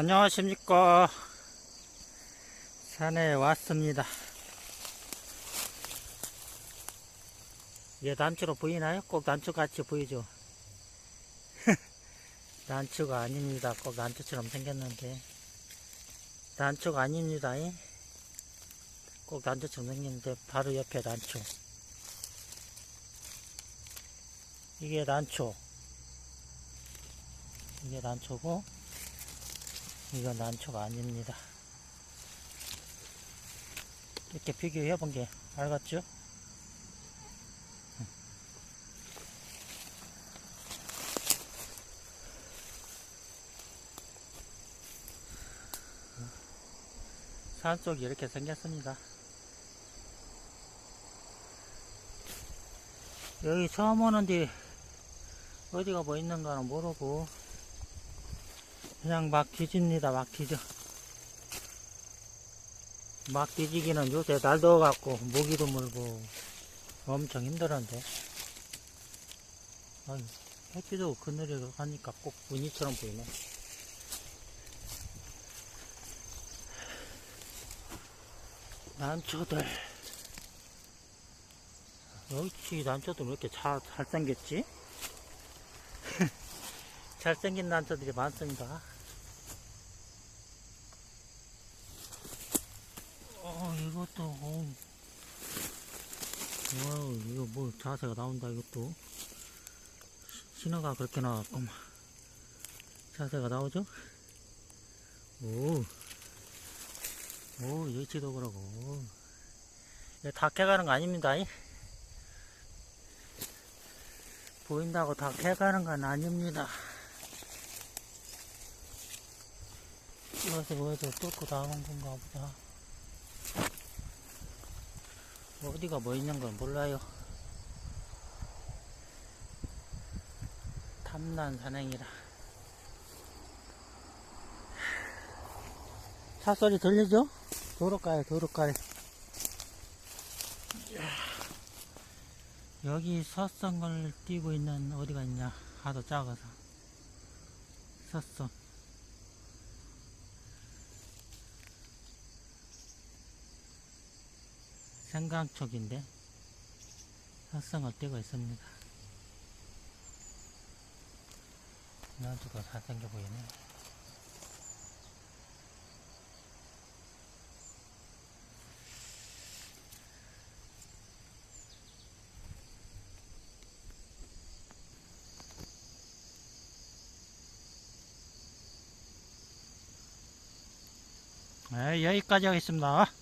안녕하십니까. 산에 왔습니다. 이게 단추로 보이나요? 꼭 단추 같이 보이죠? 단추가 아닙니다. 꼭 단추처럼 생겼는데. 단추가 아닙니다. 이. 꼭 단추처럼 생겼는데, 바로 옆에 단추. 이게 단추. 이게 단추고, 이건 난초가 아닙니다. 이렇게 비교해 본 게 알겠죠? 산 쪽이 이렇게 생겼습니다. 여기 처음 오는데 어디가 뭐 있는가는 모르고 그냥 막 뒤집니다, 막 뒤져. 막 뒤지기는 요새 날 더워갖고 모기도 물고 엄청 힘들었는데. 아유, 햇빛도 그늘에 가니까 꼭 무늬처럼 보이네. 난초들. 여기 난초들 왜 이렇게 잘, 잘생겼지? 잘생긴 난초들이 많습니다. 어, 이것도, 어. 와우, 이거 뭐 자세가 나온다, 이것도. 신호가 그렇게 나왔구만. 자세가 나오죠? 오. 오, 여치도 그러고. 다 캐가는 거 아닙니다. 이. 보인다고 다 캐가는 건 아닙니다. 이것을 어디서 뚫고 나온 건가 보다. 어디가 뭐 있는 건 몰라요. 탐난 산행이라. 차 소리 들리죠? 도로가에, 도로가에. 여기 서성을 띄고 있는 어디가 있냐? 하도 작아서. 서성. 생강촉인데 서성을 띄고 있습니다. 나주가 잘생겨 보이네. 네, 여기까지 하겠습니다.